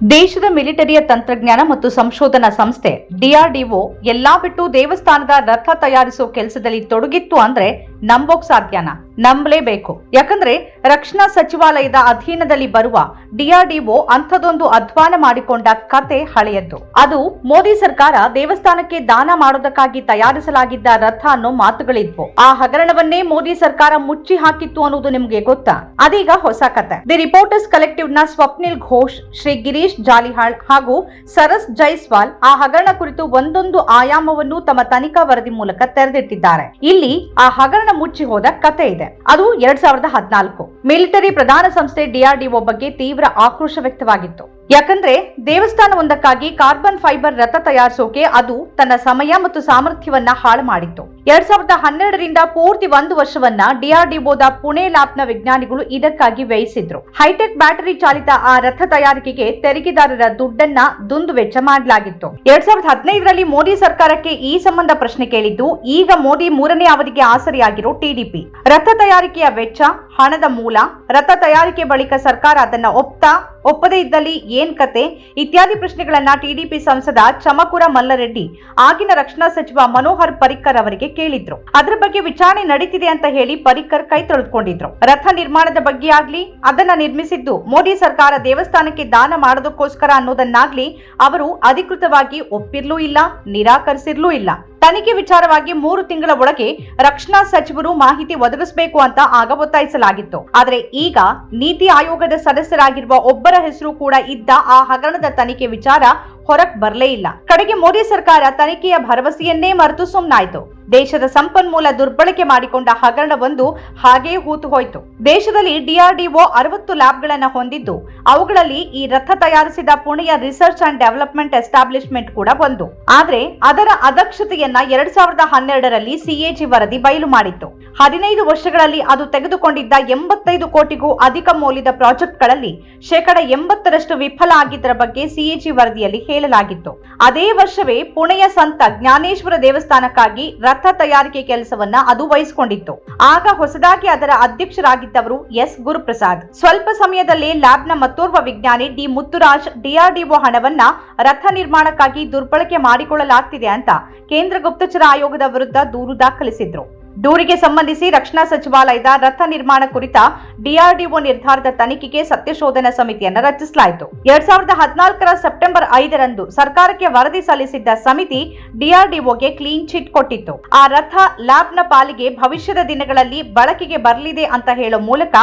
ದೇಶದ ಮಿಲಿಟರಿಯ ತಂತ್ರಜ್ಞಾನ ಮತ್ತು ಸಂಶೋಧನಾ ಸಂಸ್ಥೆ ಡಿಆರ್ಡಿಒ ಎಲ್ಲಾ ಬಿಟ್ಟು ದೇವಸ್ಥಾನದ ರಥ ತಯಾರಿಸೋ ಕೆಲಸದಲ್ಲಿ ತೊಡಗಿತ್ತು ಅಂದ್ರೆ ನಂಬೋಕ್ ಸಾಧ್ಯನಾ? ನಂಬಲೇಬೇಕು. ಯಾಕಂದ್ರೆ ರಕ್ಷಣಾ ಸಚಿವಾಲಯದ ಅಧೀನದಲ್ಲಿ ಬರುವ ಡಿಆರ್ಡಿಒ ಅಂಥದೊಂದು ಅಧ್ವಾನ ಮಾಡಿಕೊಂಡ ಕತೆ ಹಳೆಯದ್ದು. ಅದು ಮೋದಿ ಸರ್ಕಾರ ದೇವಸ್ಥಾನಕ್ಕೆ ದಾನ ಮಾಡೋದಕ್ಕಾಗಿ ತಯಾರಿಸಲಾಗಿದ್ದ ರಥ ಅನ್ನೋ ಮಾತುಗಳಿದ್ವು. ಆ ಹಗರಣವನ್ನೇ ಮೋದಿ ಸರ್ಕಾರ ಮುಚ್ಚಿ ಹಾಕಿತ್ತು ಅನ್ನೋದು ನಿಮ್ಗೆ ಗೊತ್ತಾ? ಅದೀಗ ಹೊಸ ಕತೆ. ದಿ ರಿಪೋರ್ಟರ್ಸ್ ಕಲೆಕ್ಟಿವ್ನ ಸ್ವಪ್ನಿಲ್ ಘೋಷ್, ಶ್ರೀ ಗಿರೀಶ್ ಜಾಲಿಹಾಳ್ ಹಾಗೂ ಸರಸ್ ಜೈಸ್ವಾಲ್ ಆ ಹಗರಣ ಕುರಿತು ಒಂದೊಂದು ಆಯಾಮವನ್ನು ತಮ್ಮ ತನಿಖಾ ವರದಿ ಮೂಲಕ ತೆರೆದಿಟ್ಟಿದ್ದಾರೆ. ಇಲ್ಲಿ ಆ ಹಗರಣ ಮುಚ್ಚಿ ಹೋದ ಕತೆ ಇದೆ. ಅದು ಎರಡ್ ಸಾವಿರದ ಹದಿನಾಲ್ಕು. ಮಿಲಿಟರಿ ಪ್ರಧಾನ ಸಂಸ್ಥೆ ಡಿಆರ್ಡಿಒ ಬಗ್ಗೆ ತೀವ್ರ ಆಕ್ರೋಶ ವ್ಯಕ್ತವಾಗಿತ್ತು. ಯಾಕಂದ್ರೆ ದೇವಸ್ಥಾನವೊಂದಕ್ಕಾಗಿ ಕಾರ್ಬನ್ ಫೈಬರ್ ರಥ ತಯಾರಿಸೋಕೆ ಅದು ತನ್ನ ಸಮಯ ಮತ್ತು ಸಾಮರ್ಥ್ಯವನ್ನ ಹಾಳು ಮಾಡಿತ್ತು. ಎರಡ್ ಸಾವಿರದ ಹನ್ನೆರಡರಿಂದ ಪೂರ್ತಿ ಒಂದು ವರ್ಷವನ್ನ ಡಿಆರ್ಡಿಒದ ಪುಣೆ ಲ್ಯಾಬ್ನ ವಿಜ್ಞಾನಿಗಳು ಇದಕ್ಕಾಗಿ ವ್ಯಯಿಸಿದ್ರು. ಹೈಟೆಕ್ ಬ್ಯಾಟರಿ ಚಾಲಿತ ಆ ರಥ ತಯಾರಿಕೆಗೆ ತೆರಿಗೆದಾರರ ದುಡ್ಡನ್ನ ದುಂದು ವೆಚ್ಚ ಮಾಡಲಾಗಿತ್ತು. ಎರಡ್ ಸಾವಿರದ ಹದಿನೈದರಲ್ಲಿ ಮೋದಿ ಸರ್ಕಾರಕ್ಕೆ ಈ ಸಂಬಂಧ ಪ್ರಶ್ನೆ ಕೇಳಿದ್ದು, ಈಗ ಮೋದಿ ಮೂರನೇ ಅವಧಿಗೆ ಆಸರಿಯಾಗಿರೋ ಟಿಡಿಪಿ ರಥ ತಯಾರಿಕೆಯ ವೆಚ್ಚ, ಹಣದ ಮೂಲ, ರಥ ತಯಾರಿಕೆ ಬಳಿಕ ಸರ್ಕಾರ ಅದನ್ನ ಒಪ್ತಾ ಒಪ್ಪದೇ ಇದ್ದಲ್ಲಿ ಏನ್ ಕತೆ? ಇತ್ಯಾದಿ ಪ್ರಶ್ನೆಗಳನ್ನ ಟಿಡಿಪಿ ಸಂಸದ ಚಮಕುರ ಮಲ್ಲರೆಡ್ಡಿ, ಆಗಿನ ರಕ್ಷಣಾ ಸಚಿವ ಮನೋಹರ್ ಪರಿಕ್ಕರ್ ಅವರಿಗೆ ಕೇಳಿದ್ರು. ಅದರ ಬಗ್ಗೆ ವಿಚಾರಣೆ ನಡೀತಿದೆ ಅಂತ ಹೇಳಿ ಪರಿಕ್ಕರ್ ಕೈ ತೊಳೆದುಕೊಂಡಿದ್ರು. ರಥ ನಿರ್ಮಾಣದ ಬಗ್ಗೆ ಆಗ್ಲಿ, ಅದನ್ನ ನಿರ್ಮಿಸಿದ್ದು ಮೋದಿ ಸರ್ಕಾರ ದೇವಸ್ಥಾನಕ್ಕೆ ದಾನ ಮಾಡೋದಕ್ಕೋಸ್ಕರ ಅನ್ನೋದನ್ನಾಗ್ಲಿ, ಅವರು ಅಧಿಕೃತವಾಗಿ ಒಪ್ಪಿರ್ಲೂ ಇಲ್ಲ, ನಿರಾಕರಿಸಿರ್ಲೂ ಇಲ್ಲ. ತನಿಖೆ ವಿಚಾರವಾಗಿ ಮೂರು ತಿಂಗಳ ಒಳಗೆ ರಕ್ಷಣಾ ಸಚಿವರು ಮಾಹಿತಿ ಒದಗಿಸಬೇಕು ಅಂತ ಆಗ ಒತ್ತಾಯಿಸಲಾಗಿತ್ತು. ಆದರೆ ಈಗ ನೀತಿ ಆಯೋಗದ ಸದಸ್ಯರಾಗಿರುವ ಒಬ್ಬರ ಹೆಸರು ಕೂಡ ಇದ್ದ ಆ ಹಗರಣದ ತನಿಖೆ ವಿಚಾರ ಹೊರಗ್ ಬರಲೇ ಇಲ್ಲ. ಕಡೆಗೆ ಮೋದಿ ಸರ್ಕಾರ ತನಿಖೆಯ ಭರವಸೆಯನ್ನೇ ಮರೆತು ಸುಮ್ನಾಯ್ತು. ದೇಶದ ಸಂಪನ್ಮೂಲ ದುರ್ಬಳಕೆ ಮಾಡಿಕೊಂಡ ಹಗರಣವೊಂದು ಹಾಗೇ ಹೂತು ಹೋಯಿತು. ದೇಶದಲ್ಲಿ ಡಿಆರ್ಡಿಒ ಅರವತ್ತು ಲ್ಯಾಬ್ಗಳನ್ನು ಹೊಂದಿದ್ದು, ಅವುಗಳಲ್ಲಿ ಈ ರಥ ತಯಾರಿಸಿದ ಪುಣೆಯ ರಿಸರ್ಚ್ ಅಂಡ್ ಡೆವಲಪ್ಮೆಂಟ್ ಎಸ್ಟಾಬ್ಲಿಷ್ಮೆಂಟ್ ಕೂಡ ಒಂದು ಆದ್ರೆ ಅದರ ಅದಕ್ಷತೆಯನ್ನ ಎರಡ್ ಸಾವಿರದ ಹನ್ನೆರಡರಲ್ಲಿ ಸಿಎಜಿ ವರದಿ ಬಯಲು ಮಾಡಿತ್ತು. ಹದಿನೈದು ವರ್ಷಗಳಲ್ಲಿ ಅದು ತೆಗೆದುಕೊಂಡಿದ್ದ ಎಂಬತ್ತೈದು ಕೋಟಿಗೂ ಅಧಿಕ ಮೌಲ್ಯದ ಪ್ರಾಜೆಕ್ಟ್ಗಳಲ್ಲಿ ಶೇಕಡ ಎಂಬತ್ತರಷ್ಟು ವಿಫಲ ಆಗಿದ್ದರ ಬಗ್ಗೆ ಸಿಎಜಿ ವರದಿಯಲ್ಲಿ ಹೇಳಲಾಗಿತ್ತು ಅದೇ ವರ್ಷವೇ ಪುಣೆಯ ಸಂತ ಜ್ಞಾನೇಶ್ವರ ದೇವಸ್ಥಾನಕ್ಕಾಗಿ ರಥ ತಯಾರಿಕೆ ಕೆಲಸವನ್ನ ಅದು ವಹಿಸಿಕೊಂಡಿತ್ತು. ಆಗ ಹೊಸದಾಗಿ ಅದರ ಅಧ್ಯಕ್ಷರಾಗಿದ್ದವರು ಎಸ್. ಗುರುಪ್ರಸಾದ್. ಸ್ವಲ್ಪ ಸಮಯದಲ್ಲೇ ಲ್ಯಾಬ್ನ ಮತ್ತೋರ್ವ ವಿಜ್ಞಾನಿ ಡಿ. ಮುತ್ತುರಾಜ್ ಡಿಆರ್ಡಿಒ ಹಣವನ್ನ ರಥ ನಿರ್ಮಾಣಕ್ಕಾಗಿ ದುರ್ಬಳಕೆ ಮಾಡಿಕೊಳ್ಳಲಾಗ್ತಿದೆ ಅಂತ ಕೇಂದ್ರ ಗುಪ್ತಚರ ಆಯೋಗದ ವಿರುದ್ಧ ದೂರು ದಾಖಲಿಸಿದ್ರು. ದೂರಿಗೆ ಸಂಬಂಧಿಸಿ ರಕ್ಷಣಾ ಸಚಿವಾಲಯದ ರಥ ನಿರ್ಮಾಣ ಕುರಿತ ಡಿಆರ್ಡಿಒ ನಿರ್ಧಾರದ ತನಿಖೆಗೆ ಸತ್ಯಶೋಧನಾ ಸಮಿತಿಯನ್ನು ರಚಿಸಲಾಯಿತು. ಎರಡ್ ಸಾವಿರದ ಹದಿನಾಲ್ಕರ ಸೆಪ್ಟೆಂಬರ್ ಐದರಂದು ಸರ್ಕಾರಕ್ಕೆ ವರದಿ ಸಲ್ಲಿಸಿದ್ದ ಸಮಿತಿ ಡಿಆರ್ಡಿಒಗೆ ಕ್ಲೀನ್ ಚಿಟ್ ಕೊಟ್ಟಿತ್ತು. ಆ ರಥ ಲ್ಯಾಬ್ನ ಪಾಲಿಗೆ ಭವಿಷ್ಯದ ದಿನಗಳಲ್ಲಿ ಬಳಕೆಗೆ ಬರಲಿದೆ ಅಂತ ಹೇಳೋ ಮೂಲಕ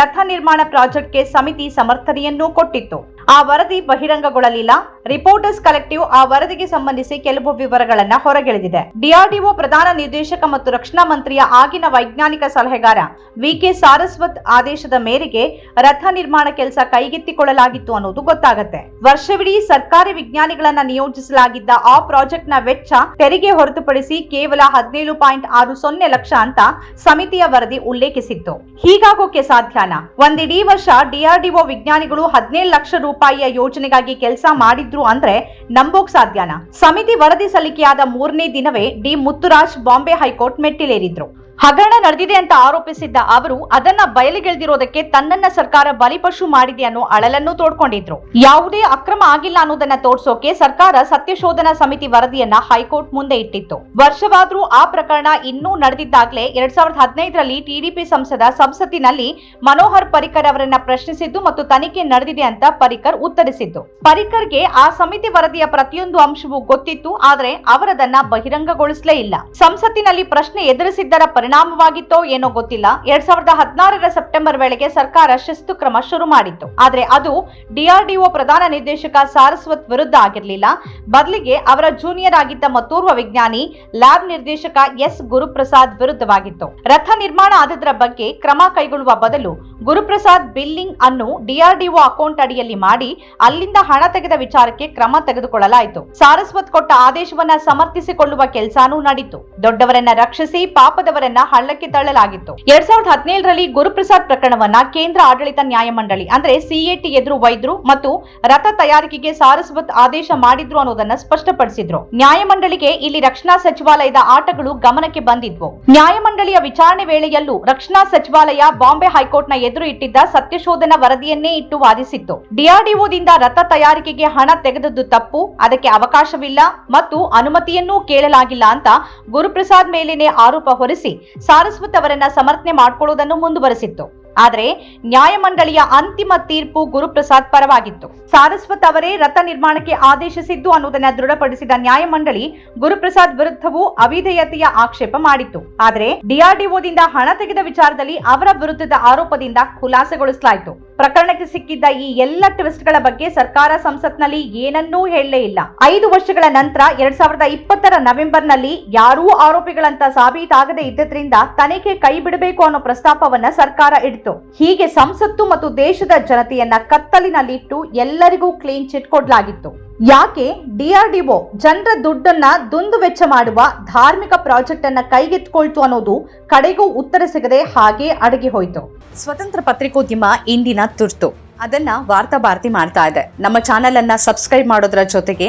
ರಥ ನಿರ್ಮಾಣ ಪ್ರಾಜೆಕ್ಟ್ಗೆ ಸಮಿತಿ ಸಮರ್ಥನೆಯನ್ನೂ ಕೊಟ್ಟಿತ್ತು. ಆ ವರದಿ ಬಹಿರಂಗಗೊಳ್ಳಲಿಲ್ಲ. ರಿಪೋರ್ಟರ್ಸ್ ಕಲೆಕ್ಟಿವ್ ಆ ವರದಿಗೆ ಸಂಬಂಧಿಸಿ ಕೆಲವು ವಿವರಗಳನ್ನ ಹೊರಗೆಳೆದಿದೆ. ಡಿಆರ್ಡಿಒ ಪ್ರಧಾನ ನಿರ್ದೇಶಕ ಮತ್ತು ರಕ್ಷಣಾ ಮಂತ್ರಿಯ ಆಗಿನ ವೈಜ್ಞಾನಿಕ ಸಲಹೆಗಾರ ವಿಕೆ ಸಾರಸ್ವತ್ ಆದೇಶದ ಮೇರೆಗೆ ರಥ ನಿರ್ಮಾಣ ಕೆಲಸ ಕೈಗೆತ್ತಿಕೊಳ್ಳಲಾಗಿತ್ತು ಅನ್ನೋದು ಗೊತ್ತಾಗುತ್ತೆ. ವರ್ಷವಿಡೀ ಸರ್ಕಾರಿ ವಿಜ್ಞಾನಿಗಳನ್ನ ನಿಯೋಜಿಸಲಾಗಿದ್ದ ಆ ಪ್ರಾಜೆಕ್ಟ್ನ ವೆಚ್ಚ ತೆರಿಗೆ ಹೊರತುಪಡಿಸಿ ಕೇವಲ ಹದಿನೇಳು ಪಾಯಿಂಟ್ ಆರು ಸೊನ್ನೆ ಲಕ್ಷ ಅಂತ ಸಮಿತಿಯ ವರದಿ ಉಲ್ಲೇಖಿಸಿತ್ತು. ಹೀಗಾಗೋಕೆ ಸಾಧ್ಯನ? ಒಂದಿಡೀ ವರ್ಷ ಡಿಆರ್ಡಿಒ ವಿಜ್ಞಾನಿಗಳು ಹದಿನೇಳು ಲಕ್ಷ ರೂಪಾಯಿಯ ಯೋಜನೆಗಾಗಿ ಕೆಲಸ ಮಾಡಿದ್ರು ಅಂದ್ರೆ ನಂಬೋಕ್ ಸಾಧ್ಯನಾ? ಸಮಿತಿ ವರದಿ ಸಲ್ಲಿಕೆಯಾದ ಮೂರನೇ ದಿನವೇ D Muthuraj Bombay high court ಮೆಟ್ಟಿಲೇರಿದ್ರು. ಹಗರಣ ನಡೆದಿದೆ ಅಂತ ಆರೋಪಿಸಿದ್ದ ಅವರು ಅದನ್ನ ಬಯಲಿಗೆಳೆದಿರೋದಕ್ಕೆ ತನ್ನನ್ನ ಸರ್ಕಾರ ಬಲಿಪಶು ಮಾಡಿದೆ ಅನ್ನೋ ಅಳಲನ್ನು ತೋಡ್ಕೊಂಡಿದ್ರು. ಯಾವುದೇ ಅಕ್ರಮ ಆಗಿಲ್ಲ ಅನ್ನೋದನ್ನ ತೋರ್ಸೋಕೆ ಸರ್ಕಾರ ಸತ್ಯಶೋಧನಾ ಸಮಿತಿ ವರದಿಯನ್ನ ಹೈಕೋರ್ಟ್ ಮುಂದೆ ಇಟ್ಟಿತ್ತು. ವರ್ಷವಾದ್ರೂ ಆ ಪ್ರಕರಣ ಇನ್ನೂ ನಡೆದಿದ್ದಾಗಲೇ ಎರಡ್ ಸಾವಿರದ ಹದಿನೈದರಲ್ಲಿ ಟಿಡಿಪಿ ಸಂಸದ ಸಂಸತ್ತಿನಲ್ಲಿ ಮನೋಹರ್ ಪರಿಕರ್ ಅವರನ್ನ ಪ್ರಶ್ನಿಸಿದ್ದು ಮತ್ತು ತನಿಖೆ ನಡೆದಿದೆ ಅಂತ ಪರಿಕರ್ ಉತ್ತರಿಸಿದ್ದು. ಪರಿಕರ್ಗೆ ಆ ಸಮಿತಿ ವರದಿಯ ಪ್ರತಿಯೊಂದು ಅಂಶವೂ ಗೊತ್ತಿತ್ತು, ಆದರೆ ಅವರದನ್ನ ಬಹಿರಂಗಗೊಳಿಸಲೇ ಇಲ್ಲ. ಸಂಸತ್ತಿನಲ್ಲಿ ಪ್ರಶ್ನೆ ಎದುರಿಸಿದ್ದರ ಪರಿಣಾಮವಾಗಿತ್ತೋ ಏನೋ ಗೊತ್ತಿಲ್ಲ. ಎರಡ್ ಸಾವಿರದ ಹದಿನಾರರ ಸೆಪ್ಟೆಂಬರ್ ವೇಳೆಗೆ ಸರ್ಕಾರ ಶಿಸ್ತು ಕ್ರಮ ಶುರು ಮಾಡಿತ್ತು. ಆದ್ರೆ ಅದು ಡಿಆರ್ಡಿಒ ಪ್ರಧಾನ ನಿರ್ದೇಶಕ ಸಾರಸ್ವತ್ ವಿರುದ್ಧ ಆಗಿರಲಿಲ್ಲ. ಬದಲಿಗೆ ಅವರ ಜೂನಿಯರ್ ಆಗಿದ್ದ ಮತ್ತೋರ್ವ ವಿಜ್ಞಾನಿ ಲ್ಯಾಬ್ ನಿರ್ದೇಶಕ ಎಸ್ ಗುರುಪ್ರಸಾದ್ ವಿರುದ್ಧವಾಗಿತ್ತು. ರಥ ನಿರ್ಮಾಣ ಆದದ್ರ ಬಗ್ಗೆ ಕ್ರಮ ಕೈಗೊಳ್ಳುವ ಬದಲು ಗುರುಪ್ರಸಾದ್ ಬಿಲ್ಲಿಂಗ್ ಅನ್ನು ಡಿಆರ್ಡಿಒ ಅಕೌಂಟ್ ಅಡಿಯಲ್ಲಿ ಮಾಡಿ ಅಲ್ಲಿಂದ ಹಣ ತೆಗೆದ ವಿಚಾರಕ್ಕೆ ಕ್ರಮ ತೆಗೆದುಕೊಳ್ಳಲಾಯಿತು. ಸಾರಸ್ವತ್ ಕೊಟ್ಟ ಆದೇಶವನ್ನ ಸಮರ್ಥಿಸಿಕೊಳ್ಳುವ ಕೆಲಸನೂ ನಡೀತು. ದೊಡ್ಡವರನ್ನ ರಕ್ಷಿಸಿ ಪಾಪದವರನ್ನ ಹಳ್ಳಕ್ಕೆ ತಳ್ಳಲಾಗಿತ್ತು. ಎರಡ್ ಸಾವಿರದ ಹದಿನೇಳರಲ್ಲಿ ಗುರುಪ್ರಸಾದ್ ಪ್ರಕರಣವನ್ನ ಕೇಂದ್ರ ಆಡಳಿತ ನ್ಯಾಯಮಂಡಳಿ, ಅಂದ್ರೆ ಸಿಎಟಿ ಎದುರು ವೈದ್ರು ಮತ್ತು ರಥ ತಯಾರಿಕೆಗೆ ಸಾರಸ್ವತ್ ಆದೇಶ ಮಾಡಿದ್ರು ಅನ್ನೋದನ್ನ ಸ್ಪಷ್ಟಪಡಿಸಿದ್ರು. ನ್ಯಾಯಮಂಡಳಿಗೆ ಇಲ್ಲಿ ರಕ್ಷಣಾ ಸಚಿವಾಲಯದ ಆಟಗಳು ಗಮನಕ್ಕೆ ಬಂದಿದ್ವು. ನ್ಯಾಯಮಂಡಳಿಯ ವಿಚಾರಣೆ ವೇಳೆಯಲ್ಲೂ ರಕ್ಷಣಾ ಸಚಿವಾಲಯ ಬಾಂಬೆ ಹೈಕೋರ್ಟ್ನ ಎದುರು ಇಟ್ಟಿದ್ದ ಸತ್ಯಶೋಧನಾ ವರದಿಯನ್ನೇ ಇಟ್ಟು ವಾದಿಸಿತ್ತು. ಡಿಆರ್ಡಿಒದಿಂದ ರಥ ತಯಾರಿಕೆಗೆ ಹಣ ತೆಗೆದದ್ದು ತಪ್ಪು, ಅದಕ್ಕೆ ಅವಕಾಶವಿಲ್ಲ ಮತ್ತು ಅನುಮತಿಯನ್ನೂ ಕೇಳಲಾಗಿಲ್ಲ ಅಂತ ಗುರುಪ್ರಸಾದ್ ಮೇಲೇನೆ ಆರೋಪ ಹೊರಿಸಿ ಸಾರಸ್ವತ್ ಅವರನ್ನ ಸಮರ್ಥನೆ ಮಾಡಿಕೊಳ್ಳುವುದನ್ನು ಮುಂದುವರೆಸಿತ್ತು. ಆದರೆ ನ್ಯಾಯಮಂಡಳಿಯ ಅಂತಿಮ ತೀರ್ಪು ಗುರುಪ್ರಸಾದ್ ಪರವಾಗಿತ್ತು. ಸಾರಸ್ವತ್ ಅವರೇ ರಥ ನಿರ್ಮಾಣಕ್ಕೆ ಆದೇಶಿಸಿದ್ದು ಅನ್ನೋದನ್ನ ದೃಢಪಡಿಸಿದ ನ್ಯಾಯಮಂಡಳಿ ಗುರುಪ್ರಸಾದ್ ವಿರುದ್ಧವೂ ಅವಿಧೇಯತೆಯ ಆಕ್ಷೇಪ ಮಾಡಿತ್ತು. ಆದರೆ ಡಿಆರ್ಡಿಒದಿಂದ ಹಣ ತೆಗೆದ ವಿಚಾರದಲ್ಲಿ ಅವರ ವಿರುದ್ಧದ ಆರೋಪದಿಂದ ಖುಲಾಸೆಗೊಳಿಸಲಾಯಿತು. ಪ್ರಕರಣಕ್ಕೆ ಸಿಕ್ಕಿದ್ದ ಈ ಎಲ್ಲ ಟ್ವಿಸ್ಟ್ಗಳ ಬಗ್ಗೆ ಸರ್ಕಾರ ಸಂಸತ್ನಲ್ಲಿ ಏನನ್ನೂ ಹೇಳಲೇ ಇಲ್ಲ. ಐದು ವರ್ಷಗಳ ನಂತರ ಎರಡ್ ಸಾವಿರದ ಇಪ್ಪತ್ತರ ನವೆಂಬರ್ನಲ್ಲಿ ಯಾರೂ ಆರೋಪಿಗಳಂತ ಸಾಬೀತಾಗದೇ ಇದ್ದರಿಂದ ತನಿಖೆ ಕೈ ಬಿಡಬೇಕು ಅನ್ನೋ ಪ್ರಸ್ತಾಪವನ್ನ ಸರ್ಕಾರ ಇಡ್ತು. ಹೀಗೆ ಸಂಸತ್ತು ಮತ್ತು ದೇಶದ ಜನತೆಯನ್ನ ಕತ್ತಲಿನಲ್ಲಿಟ್ಟು ಎಲ್ಲರಿಗೂ ಕ್ಲೀನ್ ಚಿಟ್ ಕೊಡ್ಲಾಗಿತ್ತು ಯಾಕೆ ಡಿಆರ್ಡಿಒ ಜನರ ದುಡ್ಡನ್ನ ದುಂದು ವೆಚ್ಚ ಮಾಡುವ ಧಾರ್ಮಿಕ ಪ್ರಾಜೆಕ್ಟ್ ಅನ್ನ ಕೈಗೆತ್ಕೊಳ್ತು ಅನ್ನೋದು ಕಡೆಗೂ ಉತ್ತರ ಸಿಗದೆ ಹಾಗೆ ಅಡಗಿ ಹೋಯಿತು. ಸ್ವತಂತ್ರ ಪತ್ರಿಕೋದ್ಯಮ ಇಂದಿನ ತುರ್ತು. ಅದನ್ನ ವಾರ್ತಾ ಭಾರತಿ ಮಾಡ್ತಾ ಇದೆ. ನಮ್ಮ ಚಾನೆಲ್ ಅನ್ನ ಸಬ್ಸ್ಕ್ರೈಬ್ ಮಾಡೋದ್ರ ಜೊತೆಗೆ